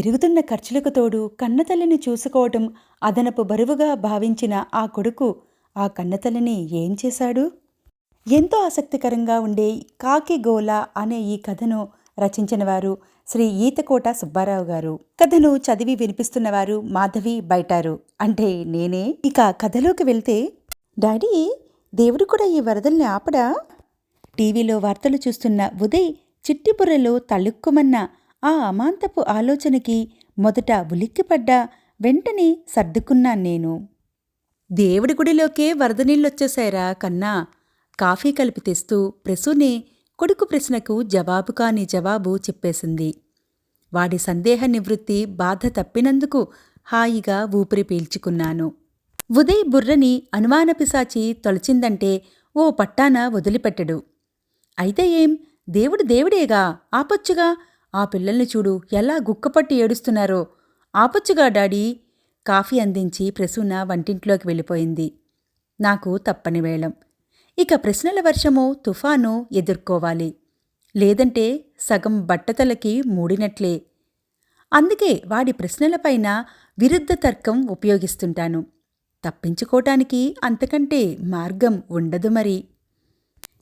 పెరుగుతున్న ఖర్చులకు తోడు కన్నతల్లిని చూసుకోవటం అదనపు బరువుగా భావించిన ఆ కొడుకు ఆ కన్నతల్లిని ఏం చేశాడు? ఎంతో ఆసక్తికరంగా ఉండే కాకి గోల అనే ఈ కథను రచించిన వారు శ్రీ ఈతకోట సుబ్బారావు గారు. కథను చదివి వినిపిస్తున్నవారు మాధవి బయటారు అంటే నేనే? ఇక కథలోకి వెళ్తే డాడీ దేవుడు కూడా ఈ వరదల్ని ఆపడా? టీవీలో వార్తలు చూస్తున్న ఉదయ్ చిట్టిపుర్రలో తళుక్కుమన్న ఆ అమాంతపు ఆలోచనకి మొదట ఉలిక్కిపడ్డా వెంటనే సర్దుకున్నాను నేను. దేవుడి గుడిలోకే వరద నీళ్ళొచ్చేశారా కన్నా. కాఫీ కలిపి తెస్తూ ప్రసూనే కొడుకు ప్రశ్నకు జవాబు కాని జవాబు చెప్పేసింది. వాడి సందేహ నివృత్తి బాధ తప్పినందుకు హాయిగా ఊపిరి పీల్చుకున్నాను. ఉదయ్ బుర్రని అనుమానపిశాచి తొలచిందంటే ఓ పట్టాన వదిలిపెట్టడు. అయితే ఏం? దేవుడు దేవుడేగా. ఆపొచ్చుగా. ఆ పిల్లల్ని చూడు ఎలా గుక్కపట్టి ఏడుస్తున్నారో. ఆపొచ్చుగా డాడీ. కాఫీ అందించి ప్రసూన వంటింట్లోకి వెళ్ళిపోయింది. నాకు తప్పని వేళం. ఇక ప్రశ్నల వర్షము తుఫాను ఎదుర్కోవాలి. లేదంటే సగం బట్టతలకి మూడినట్లే. అందుకే వాడి ప్రశ్నలపైన విరుద్ధ తర్కం ఉపయోగిస్తుంటాను. తప్పించుకోటానికి అంతకంటే మార్గం ఉండదు మరి.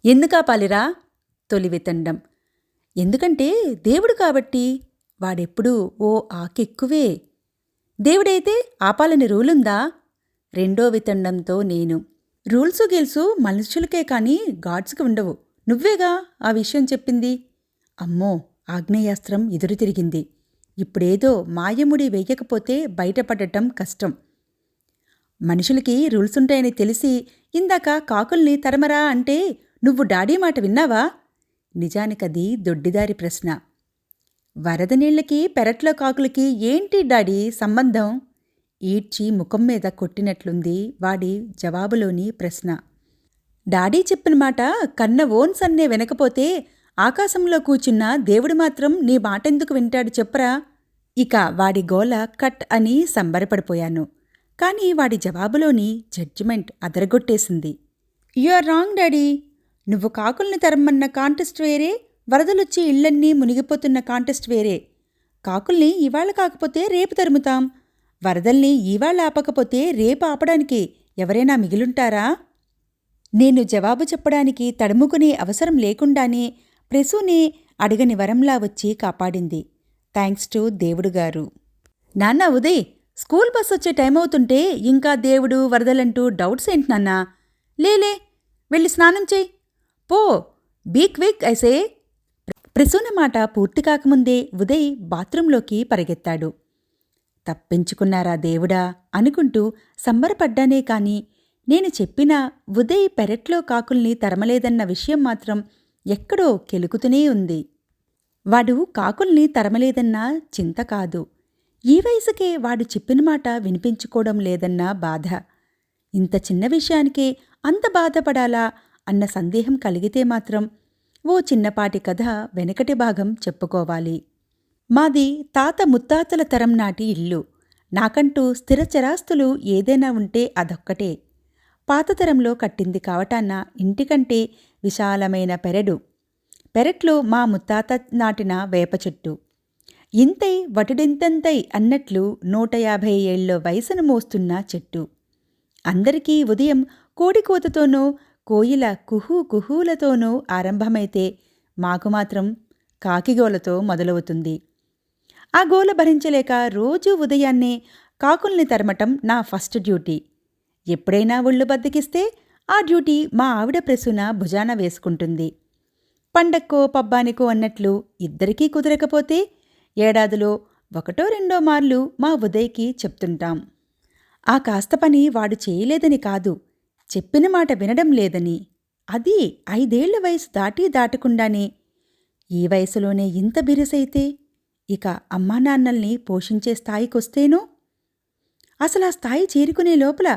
ఎందుకాపాలిరా తొలి వితండం ఎందుకంటే దేవుడు కాబట్టి వాడెప్పుడూ ఓ ఆకెక్కువే. దేవుడైతే ఆపాలని రూలుందా? రెండో వితండంతో నేను రూల్సు గెలుసు మనుషులకే కానీ గాడ్స్కి ఉండవు. నువ్వేగా ఆ విషయం చెప్పింది? అమ్మో ఆగ్నేయాస్త్రం ఎదురు తిరిగింది. ఇప్పుడేదో మాయముడి వేయకపోతే బయటపడటం కష్టం. మనుషులకి రూల్స్ ఉంటాయని తెలిసి ఇందాక కాకుల్ని తరమరా అంటే నువ్వు డాడీ మాట విన్నావా? నిజానికది దొడ్డిదారి ప్రశ్న. వరద నీళ్ళకి పెరట్లో కాకులకి ఏంటి డాడీ సంబంధం? ఈడ్చి ముఖం మీద కొట్టినట్లుంది వాడి జవాబులోని ప్రశ్న. డాడీ చెప్పిన మాట కన్న ఓన్స్ అన్నే వినకపోతే ఆకాశంలో కూర్చున్న దేవుడు మాత్రం నీ మాటెందుకు వింటాడు చెప్పరా? ఇక వాడి గోల కట్ అని సంబరపడిపోయాను. కానీ వాడి జవాబులోని judgement అదరగొట్టేసింది. You are wrong daddy. నువ్వు కాకుల్ని తరమ్మన్న కాంటెస్ట్ వేరే వరదలొచ్చి ఇళ్ళన్నీ మునిగిపోతున్న కాంటెస్ట్ వేరే. కాకుల్ని ఇవాళ కాకపోతే రేపు తరుముతాం. వరదల్ని ఇవాళ ఆపకపోతే రేపు ఆపడానికి ఎవరైనా మిగిలుంటారా? నేను జవాబు చెప్పడానికి తడుముకునే అవసరం లేకుండానే ప్రసూని అడగని వరంలా వచ్చి కాపాడింది. థ్యాంక్స్ టు దేవుడుగారు నాన్న ఉదయ్ స్కూల్ బస్ వచ్చే టైం అవుతుంటే ఇంకా దేవుడు వరదలంటూ డౌట్స్ ఏంటి నాన్నా? లేలే వెళ్ళి స్నానం చేయి. పో బీ క్విక్ ఐసే ప్రసూన మాట పూర్తి కాకముందే ఉదయ్ బాత్రూంలోకి పరిగెత్తాడు. తప్పించుకున్నారా దేవుడా? అనుకుంటూ సంబరపడ్డానే కాని నేను చెప్పిన ఉదయ్ పెరట్లో కాకుల్ని తరమలేదన్న విషయం మాత్రం ఎక్కడో కెలుకుతూనే ఉంది. వాడు కాకుల్ని తరమలేదన్న చింత కాదు. ఈ వయసుకే వాడు చెప్పిన మాట వినిపించుకోవడం లేదన్న బాధ. ఇంత చిన్న విషయానికే అంత బాధపడాలా అన్న సందేహం కలిగితే మాత్రం ఓ చిన్నపాటి కథ వెనకటి భాగం చెప్పుకోవాలి. మాది తాత ముత్తాతల తరం నాటి ఇల్లు. నాకంటూ స్థిర చరాస్తులు ఏదైనా ఉంటే అదొక్కటే. పాతతరంలో కట్టింది కావటాన్న ఇంటికంటే విశాలమైన పెరడు. పెరట్లో మా ముత్తాత నాటిన వేప చెట్టు. ఇంతై వటుడింతంతై అన్నట్లు నూట యాభై ఏళ్ళ వయసును మోస్తున్న చెట్టు. అందరికీ ఉదయం కోడికోతతోనో కోయిల కుహూ కుహూలతోనూ ఆరంభమైతే మాకు మాత్రం కాకిగోలతో మొదలవుతుంది. ఆ గోల భరించలేక రోజూ ఉదయాన్నే కాకుల్ని తరమటం నా ఫస్ట్ డ్యూటీ. ఎప్పుడైనా ఒళ్ళు బద్దకిస్తే ఆ డ్యూటీ మా ఆవిడ ప్రసూన భుజాన వేసుకుంటుంది. పండక్కో పబ్బానికో అన్నట్లు ఇద్దరికీ కుదరకపోతే ఏడాదిలో ఒకటో రెండో మార్లు మా ఉదయ్కి చెప్తుంటాం. ఆ కాస్త పని వాడు చేయలేదని కాదు. చెప్పిన మాట వినడం లేదని. అది ఐదేళ్ళ వయసు దాటి దాటకుండానే. ఈ వయసులోనే ఇంత బిరుసైతే ఇక అమ్మానాన్నల్ని పోషించే స్థాయికొస్తేనో? అసలు ఆ స్థాయి చేరుకునే లోపల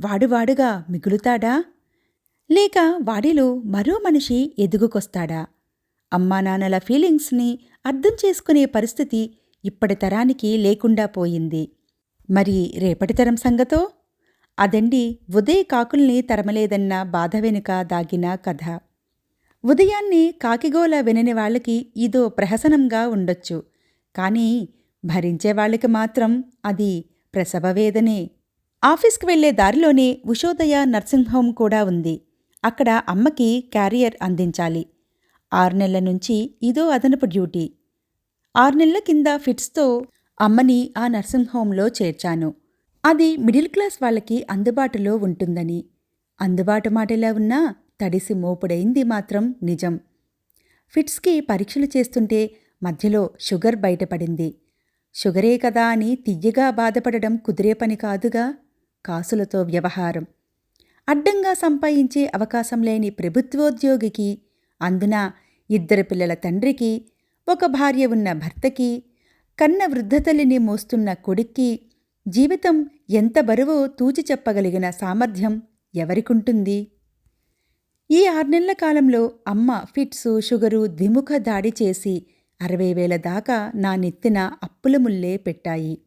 వాడువాడుగా మిగులుతాడా? లేక వాడిలో మరో మనిషి ఎదుగుకొస్తాడా? అమ్మానాన్నల ఫీలింగ్స్ని అర్థం చేసుకునే పరిస్థితి ఇప్పటి తరానికి లేకుండా పోయింది. మరి రేపటి తరం సంగతో? అదండి ఉదయ కాకుల్ని తరమలేదన్న బాధ వెనుక దాగిన కథ. ఉదయాన్నే కాకిగోల వినని వాళ్ళకి ఇదో ప్రహసనంగా ఉండొచ్చు. కానీ భరించే వాళ్ళకి మాత్రం అది ప్రసవవేదనే ఆఫీస్కి వెళ్ళే దారిలోనే ఉషోదయ నర్సింగ్ హోమ్ కూడా ఉంది. అక్కడ అమ్మకి క్యారియర్ అందించాలి. ఆరు నెలల నుంచి ఇదో అదనపు డ్యూటీ. ఆరు నెలల కింద ఫిట్స్తో అమ్మని ఆ నర్సింగ్ హోంలో చేర్చాను. అది మిడిల్ క్లాస్ వాళ్ళకి అందుబాటులో ఉంటుందని. అందుబాటు మాటలా ఉన్నా తడిసి మోపుడైంది మాత్రం నిజం. ఫిట్స్కి పరీక్షలు చేస్తుంటే మధ్యలో షుగర్ బయటపడింది. షుగరే కదా అని తియ్యగా బాధపడడం కుదిరే పని కాదుగా? కాసులతో వ్యవహారం. అడ్డంగా సంపాదించే అవకాశం లేని ప్రభుత్వోద్యోగికి అందున ఇద్దరు పిల్లల తండ్రికి ఒక భార్య ఉన్న భర్తకి కన్న వృద్ధతల్లిని మోస్తున్న కొడుక్కి జీవితం ఎంత బరువో తూచి చెప్పగలిగిన సామర్థ్యం ఎవరికుంటుంది? ఈ ఆర్నెళ్ళ కాలంలో అమ్మ ఫిట్సు షుగరు ద్విముఖ దాడి చేసి అరవై వేల దాకా నా నెత్తిన అప్పుల ముల్లే పెట్టాయి.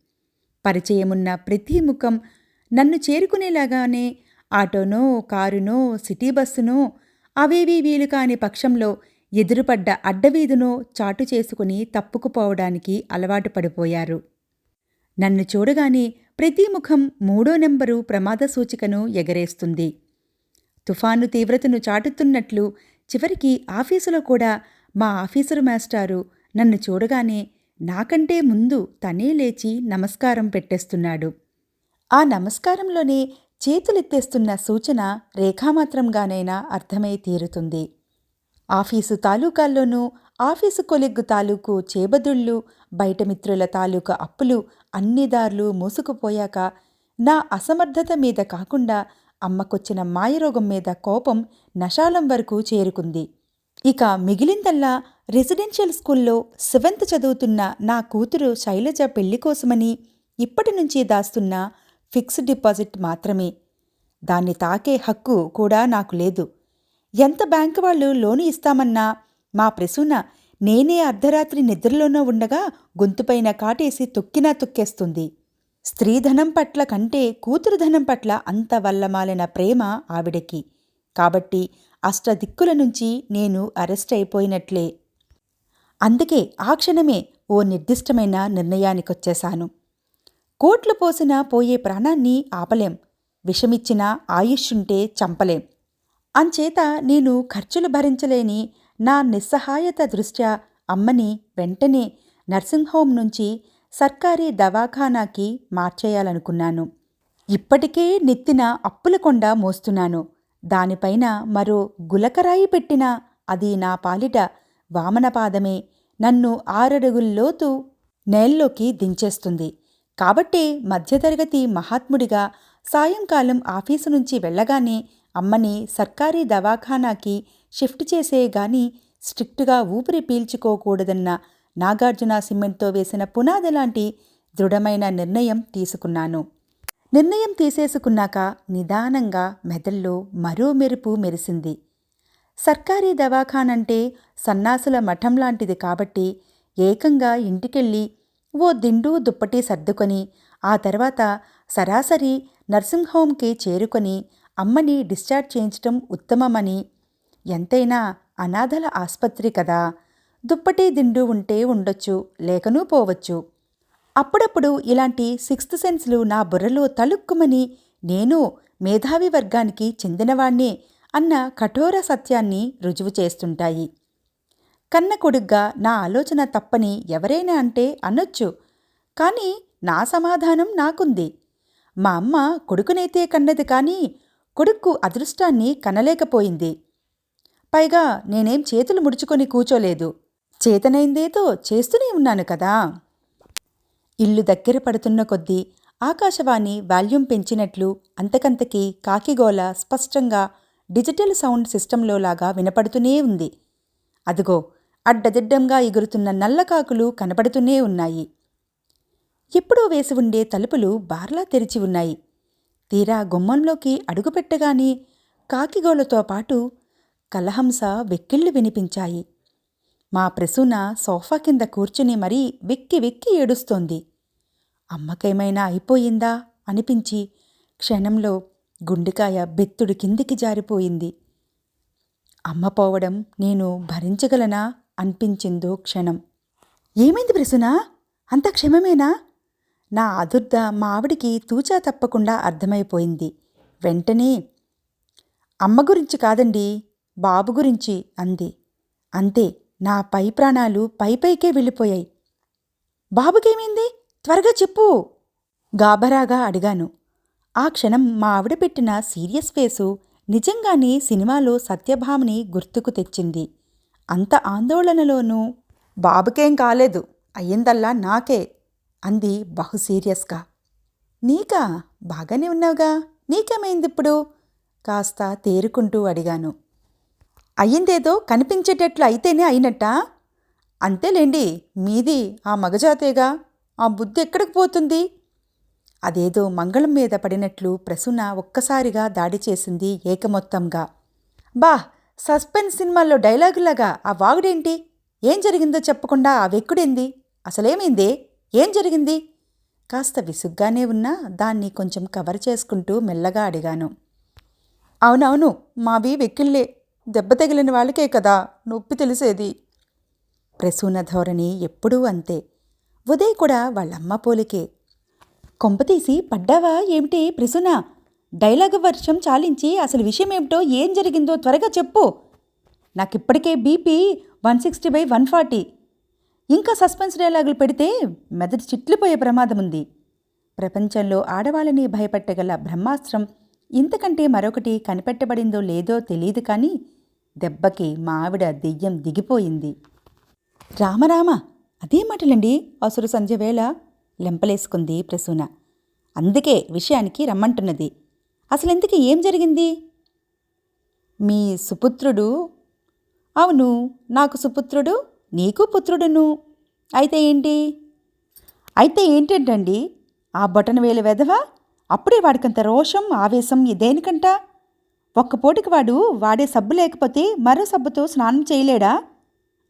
పరిచయమున్న ప్రతి ముఖం నన్ను చేరుకునేలాగానే ఆటోనో కారునో సిటీ బస్సునో అవేవీ వీలు కాని పక్షంలో ఎదురుపడ్డ అడ్డవీధునో చాటు చేసుకుని తప్పుకుపోవడానికి అలవాటు పడిపోయారు. నన్ను చూడగానే ప్రతి ముఖం మూడో నెంబరు ప్రమాద సూచికను ఎగరేస్తుంది. తుఫాను తీవ్రతను చాటుతున్నట్లు చివరికి ఆఫీసులో కూడా మా ఆఫీసరు మాస్టారు నన్ను చూడగానే నాకంటే ముందు తనే లేచి నమస్కారం పెట్టేస్తున్నాడు. ఆ నమస్కారంలోనే చేతులెత్తేస్తున్న సూచన రేఖామాత్రంగానైనా అర్థమై తీరుతుంది. ఆఫీసు తాలూకాల్లోనూ ఆఫీసు కొలిగ్గు తాలూకు చేబదుళ్ళు బయట మిత్రుల తాలూకా అప్పులు అన్ని దారులు మూసుకుపోయాక నా అసమర్థత మీద కాకుండా అమ్మకొచ్చిన మాయరోగం మీద కోపం నశాలం వరకు చేరుకుంది. ఇక మిగిలిందల్లా రెసిడెన్షియల్ స్కూల్లో సెవెంత్ చదువుతున్న నా కూతురు శైలజ పెళ్ళి కోసమని ఇప్పటి నుంచి దాస్తున్న ఫిక్స్డ్ డిపాజిట్ మాత్రమే. దాన్ని తాకే హక్కు కూడా నాకు లేదు. ఎంత బ్యాంకు వాళ్ళు లోను ఇస్తామన్నా మా ప్రసూన నేనే అర్ధరాత్రి నిద్రలోనో ఉండగా గొంతుపైన కాటేసి తొక్కినా తొక్కేస్తుంది. స్త్రీధనం పట్ల కంటే కూతురు ధనం పట్ల అంత వల్లమాలిన ప్రేమ ఆవిడకి. కాబట్టి అష్టదిక్కుల నుంచి నేను అరెస్ట్ అయిపోయినట్లే. అందుకే ఆ క్షణమే ఓ నిర్దిష్టమైన నిర్ణయానికొచ్చేశాను. కోట్లు పోసినా పోయే ప్రాణాన్ని ఆపలేం. విషమిచ్చినా ఆయుష్యుంటే చంపలేం. అంచేత నేను ఖర్చులు భరించలేని నా నిస్సహాయత దృష్ట్యా అమ్మని వెంటనే నర్సింగ్ హోం నుంచి సర్కారీ దవాఖానాకి మార్చేయాలనుకున్నాను. ఇప్పటికే నెత్తిన అప్పుల కొండ మోస్తున్నాను. దానిపైన మరో గులకరాయి పెట్టినా అది నా పాలిట వామనపాదమే నన్ను ఆరడుగుల్లోతు నేల్లోకి దించేస్తుంది. కాబట్టే మధ్యతరగతి మహాత్ముడిగా సాయంకాలం ఆఫీసు నుంచి వెళ్ళగానే అమ్మని సర్కారీ దవాఖానాకి షిఫ్ట్ చేసే గాని స్ట్రిక్టుగా ఊపిరి పీల్చుకోకూడదన్న నాగార్జున సిమెంట్తో వేసిన పునాది లాంటి దృఢమైన నిర్ణయం తీసుకున్నాను. నిర్ణయం తీసేసుకున్నాక నిదానంగా మెదల్లో మరో మెరుపు మెరిసింది. సర్కారీ దవాఖానంటే సన్నాసుల మఠం లాంటిది కాబట్టి ఏకంగా ఇంటికెళ్ళి ఓ దిండు దుప్పటి సర్దుకొని ఆ తర్వాత సరాసరి నర్సింగ్ హోమ్కి చేరుకొని అమ్మని డిశ్చార్జ్ చేయించటం ఉత్తమమని. ఎంతైనా అనాథల ఆస్పత్రి కదా. దుప్పటి దిండు ఉంటే ఉండొచ్చు లేకనూ పోవచ్చు. అప్పుడప్పుడు ఇలాంటి సిక్స్త్ సెన్స్లు నా బుర్రలో తలుక్కుమని నేను మేధావి వర్గానికి చెందినవాణ్ణే అన్న కఠోర సత్యాన్ని రుజువు చేస్తుంటాయి. కన్న కొడుగ్గా నా ఆలోచన తప్పని ఎవరైనా అంటే అనొచ్చు. కానీ నా సమాధానం నాకుంది. మా అమ్మ కొడుకునైతే కన్నది కానీ కొడుక్కు అదృష్టాన్ని కనలేకపోయింది. పైగా నేనేం చేతులు ముడుచుకొని కూచోలేదు. చేతనైందేదో చేస్తూనే ఉన్నాను కదా. ఇల్లు దగ్గర పడుతున్న కొద్దీ ఆకాశవాణి వాల్యూమ్ పెంచినట్లు అంతకంతకీ కాకిగోల స్పష్టంగా డిజిటల్ సౌండ్ సిస్టంలోలాగా వినపడుతూనే ఉంది. అదిగో అడ్డదిడ్డంగా ఎగురుతున్న నల్లకాకులు కనపడుతూనే ఉన్నాయి. ఎప్పుడో వేసి ఉండే తలుపులు బార్లా తెరిచి ఉన్నాయి. తీరా గుమ్మంలోకి అడుగుపెట్టగానే కాకిగోలతో పాటు కలహంస వెక్కిళ్ళు వినిపించాయి. మా ప్రసూన సోఫా కింద కూర్చుని మరీ వెక్కి వెక్కి ఏడుస్తోంది. అమ్మకేమైనా అయిపోయిందా? అనిపించి క్షణంలో గుండెకాయ బెత్తుడు కిందికి జారిపోయింది. అమ్మ పోవడం నేను భరించగలనా? అనిపించిందో క్షణం. ఏమైంది ప్రసునా? అంత క్షమమేనా నా ఆదుర్ద మా ఆవిడికి తూచా తప్పకుండా అర్థమైపోయింది. వెంటనే అమ్మ గురించి కాదండి బాబు గురించి అంది. అంతే నా పై ప్రాణాలు పై పైకే వెళ్ళిపోయాయి. బాబుకేమైంది? త్వరగా చెప్పు గాబరాగా అడిగాను. ఆ క్షణం మా ఆవిడ పెట్టిన సీరియస్ ఫేసు నిజంగానే సినిమాలో సత్యభామని గుర్తుకు తెచ్చింది. అంత ఆందోళనలోనూ బాబుకేం కాలేదు అయ్యిందల్లా నాకే. అంది బహు సీరియస్గా. నీకా? బాగానే ఉన్నావుగా. నీకేమైంది ఇప్పుడు? కాస్త తేరుకుంటూ అడిగాను. అయ్యిందేదో కనిపించేటట్లు అయితేనే అయినట్టా? అంతేలేండి మీది ఆ మగజాతేగా? ఆ బుద్ధి ఎక్కడికి పోతుంది? అదేదో మంగళం మీద పడినట్లు ప్రసూన ఒక్కసారిగా దాడి చేసింది ఏకమొత్తంగా. బా సస్పెన్స్ సినిమాల్లో డైలాగులాగా ఆ వాగుడేంటి? ఏం జరిగిందో చెప్పకుండా ఆ వెక్కుడేంది అసలేమైందే? ఏం జరిగింది? కాస్త విసుగ్గానే ఉన్నా దాన్ని కొంచెం కవర్ చేసుకుంటూ మెల్లగా అడిగాను. అవునవును మావి వెక్కిళ్ళే దెబ్బ తగిలిన వాళ్ళకే కదా నొప్పి తెలిసేది. ప్రసూన ధోరణి ఎప్పుడూ అంతే. ఉదయ్ కూడా వాళ్ళమ్మ పోలికే. కొంపతీసి పడ్డావా? ఏమిటి ప్రసూన? డైలాగ్ వర్షం చాలించి అసలు విషయం ఏమిటో ఏం జరిగిందో త్వరగా చెప్పు. నాకిప్పటికే BP one sixty by one forty. ఇంకా సస్పెన్స్ డైలాగులు పెడితే మెదడు చిట్లిపోయే ప్రమాదం ఉంది. ప్రపంచంలో ఆడవాళ్ళని భయపెట్టగల బ్రహ్మాస్త్రం ఇంతకంటే మరొకటి కనిపెట్టబడిందో లేదో తెలియదు కానీ దెబ్బకి మా ఆవిడ దెయ్యం దిగిపోయింది. రామరామ అదే మాటలండి అసురు సంధ్య వేళ లెంపలేసుకుంది ప్రసూన. అందుకే విషయానికి రమ్మంటున్నది. అసలెందుకు ఏం జరిగింది? మీ సుపుత్రుడు? అవును నాకు సుపుత్రుడు నీకు పుత్రుడును. అయితే ఏంటి? అయితే ఏంటంటండి? ఆ బొటన వేలు వెధవ? అప్పుడే వాడికంత రోషం ఆవేశం ఇదేనికంట? ఒక్క పూటకి వాడు వాడే సబ్బు లేకపోతే మరో సబ్బుతో స్నానం చేయలేడా?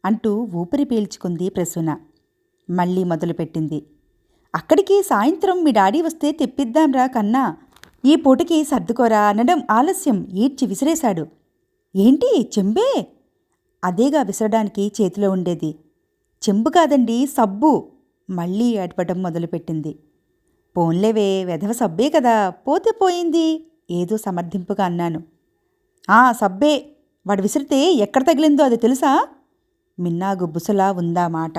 అంటూ ఊపిరి పీల్చుకుంది ప్రసూన. మళ్ళీ మొదలుపెట్టింది. అక్కడికి సాయంత్రం మీ డాడీ వస్తే తెప్పిద్దాంరా కన్నా. ఈ పూటకి సర్దుకోరా అనడం ఆలస్యం ఈడ్చి విసిరేశాడు. ఏంటి చెంబే? అదేగా విసరడానికి చేతిలో ఉండేది. చెంబు కాదండి సబ్బు. మళ్ళీ ఏడపడం మొదలుపెట్టింది. పోన్లేవే వెధవ సబ్బే కదా. పోతే పోయింది. ఏదో సమర్థింపుగా అన్నాను. ఆ సబ్బే. వాడు విసిరితే ఎక్కడ తగిలిందో అది తెలుసా? మిన్నాగు బుసలా ఉందా మాట.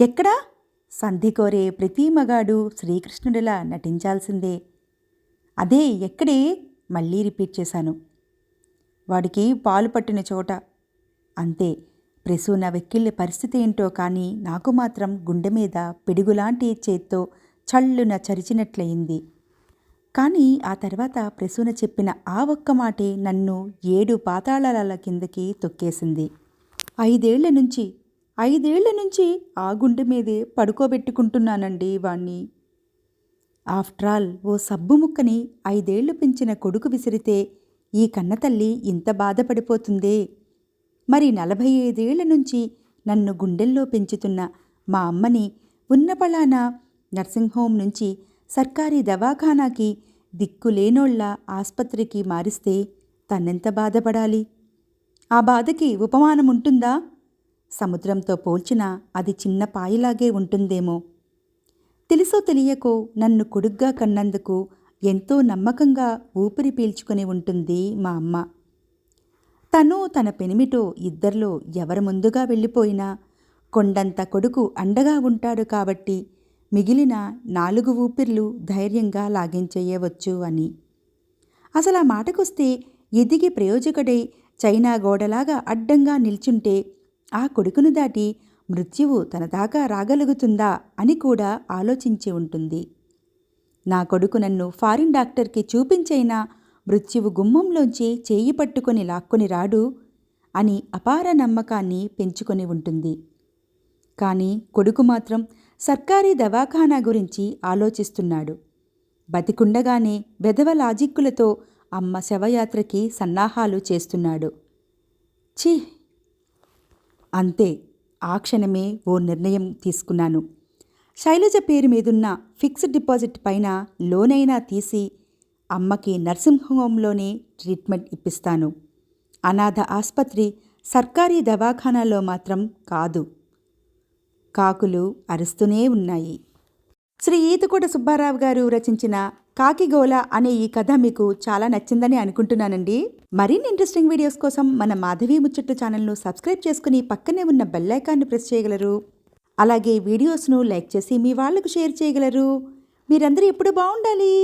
ఎక్కడా? సంధి కోరే ప్రతి మగాడు శ్రీకృష్ణుడిలా నటించాల్సిందే. అదే ఎక్కడే? మళ్ళీ రిపీట్ చేశాను. వాడికి పాలు పట్టిన చోట అంతే. ప్రసూన వెక్కిళ్ళ పరిస్థితి ఏంటో కానీ నాకు మాత్రం గుండె మీద పిడుగులాంటి చేత్తో చల్లున చరిచినట్లయింది. కానీ ఆ తర్వాత ప్రసూన చెప్పిన ఆ ఒక్క మాటే నన్ను ఏడు పాతాళాల కిందకి తొక్కేసింది. ఐదేళ్ళ నుంచి ఐదేళ్ళ నుంచి ఆ గుండె మీదే పడుకోబెట్టుకుంటున్నానండి వాణ్ణి. ఆఫ్టర్ ఆల్ ఓ సబ్బు ముక్కని ఐదేళ్ళు పెంచిన కొడుకు విసిరితే ఈ కన్నతల్లి ఇంత బాధపడిపోతుందే. మరి నలభై ఐదేళ్ళ నుంచి నన్ను గుండెల్లో పెంచుతున్న మా అమ్మని ఉన్నపళాన నర్సింగ్ హోమ్ నుంచి సర్కారీ దవాఖానాకి దిక్కులేనోళ్ళ ఆస్పత్రికి మారిస్తే తన్నెంత బాధపడాలి? ఆ బాధకి ఉపమానం ఉంటుందా సముద్రంతో పోల్చినా అది చిన్న పాయిలాగే ఉంటుందేమో. తెలుసో తెలియకో నన్ను కొడుగ్గా కన్నందుకు ఎంతో నమ్మకంగా ఊపిరి పీల్చుకుని ఉంటుంది మా అమ్మ. తను తన పెనిమిటో ఇద్దరిలో ఎవరు ముందుగా వెళ్ళిపోయినా కొండంత కొడుకు అండగా ఉంటాడు కాబట్టి మిగిలిన నాలుగు ఊపిర్లు ధైర్యంగా లాగించేయవచ్చు అని. అసలు ఆ మాటకొస్తే ఎదిగి ప్రయోజకుడై చైనా గోడలాగా అడ్డంగా నిల్చుంటే ఆ కొడుకును దాటి మృత్యువు తన దాకా రాగలుగుతుందా అని కూడా ఆలోచించి ఉంటుంది. నా కొడుకు నన్ను ఫారిన్ డాక్టర్కి చూపించైనా మృత్యువు గుమ్మంలోంచి చేయి పట్టుకొని లాక్కొని రాడు అని అపార నమ్మకాన్ని పెంచుకొని ఉంటుంది. కానీ కొడుకు మాత్రం సర్కారీ దవాఖానా గురించి ఆలోచిస్తున్నాడు. బతికుండగానే వెధవ లాజిక్కులతో అమ్మ శవయాత్రకి సన్నాహాలు చేస్తున్నాడు. ఛీ! అంతే ఆ క్షణమే ఓ నిర్ణయం తీసుకున్నాను. శైలజ పేరు మీదున్న ఫిక్స్డ్ డిపాజిట్ పైన లోనైనా తీసి అమ్మకి నర్సింగ్ హోంలోనే ట్రీట్మెంట్ ఇప్పిస్తాను. అనాథ ఆసుపత్రి సర్కారీ దవాఖానాలో మాత్రం కాదు. కాకులు అరుస్తూనే ఉన్నాయి. శ్రీ ఈతకోట సుబ్బారావు గారు రచించిన కాకిగోల అనే ఈ కథ మీకు చాలా నచ్చిందని అనుకుంటున్నానండి. మరిన్ని ఇంట్రెస్టింగ్ వీడియోస్ కోసం మన మాధవి ముచ్చట్టు ఛానల్ను సబ్స్క్రైబ్ చేసుకుని పక్కనే ఉన్న బెల్లైకాన్ని ప్రెస్ చేయగలరు. అలాగే వీడియోస్ను లైక్ చేసి మీ వాళ్ళకు షేర్ చేయగలరు. మీరందరూ ఎప్పుడు బాగుండాలి?